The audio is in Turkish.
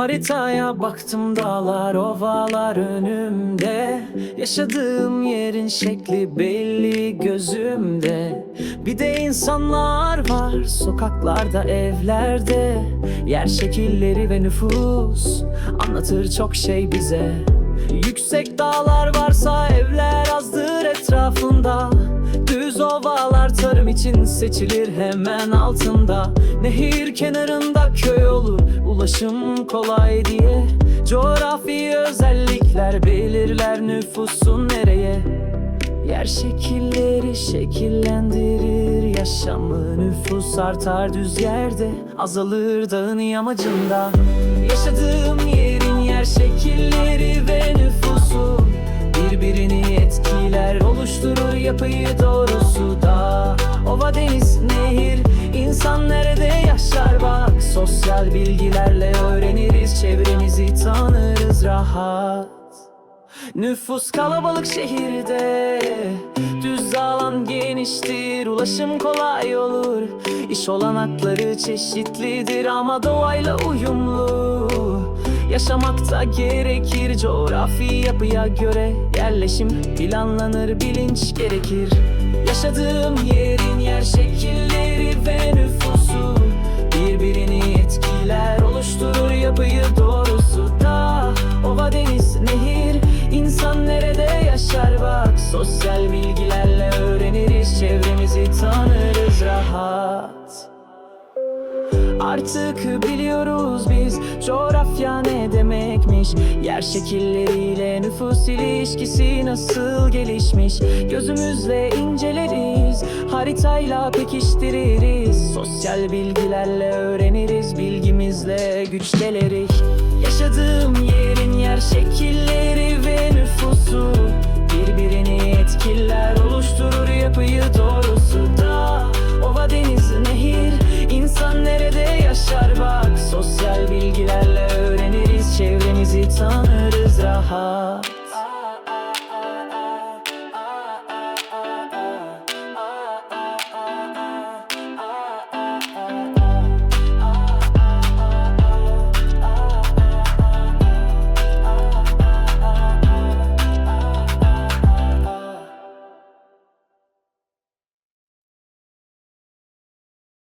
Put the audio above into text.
Haritaya baktım dağlar ovalar önümde. Yaşadığım yerin şekli belli gözümde. Bir de insanlar var sokaklarda evlerde. Yer şekilleri ve nüfus anlatır çok şey bize. Yüksek dağlar varsa evler için seçilir hemen altında. Nehir kenarında köy olur ulaşım kolay diye. Coğrafi özellikler belirler nüfusun nereye. Yer şekilleri şekillendirir yaşamı Nüfus artar düz yerde. Azalır dağın yamacında. Yaşadığım yerin yer şekilleri ve nüfusu. Birbirini etkiler oluşturur yapıyı doğrusu da Ova deniz nehir insan nerede yaşar? Bak Sosyal bilgilerle öğreniriz çevremizi tanırız rahat. Nüfus kalabalık şehirde Düz alan geniştir Ulaşım kolay olur. İş olanakları çeşitlidir Ama doğayla uyumlu. Yaşamakta gerekir Coğrafi yapıya göre Yerleşim planlanır bilinç gerekir Yaşadığım yerin yer şekilleri ve nüfusu. Birbirini etkiler oluşturur yapıyı doğrusu da. Ova deniz nehir insan nerede yaşar bak. Sosyal bilgilerle öğreniriz çevremizi tanırız Artık biliyoruz biz coğrafya ne demekmiş? Yer şekilleriyle nüfus ilişkisi nasıl gelişmiş? Gözümüzle inceleriz, haritayla pekiştiririz. Sosyal bilgilerle öğreniriz, bilgimizle güçleniriz Yaşadığım yerin yer şekilleri ve nüfusu Birbirini etkiler oluşturur yapıyı doğrusu da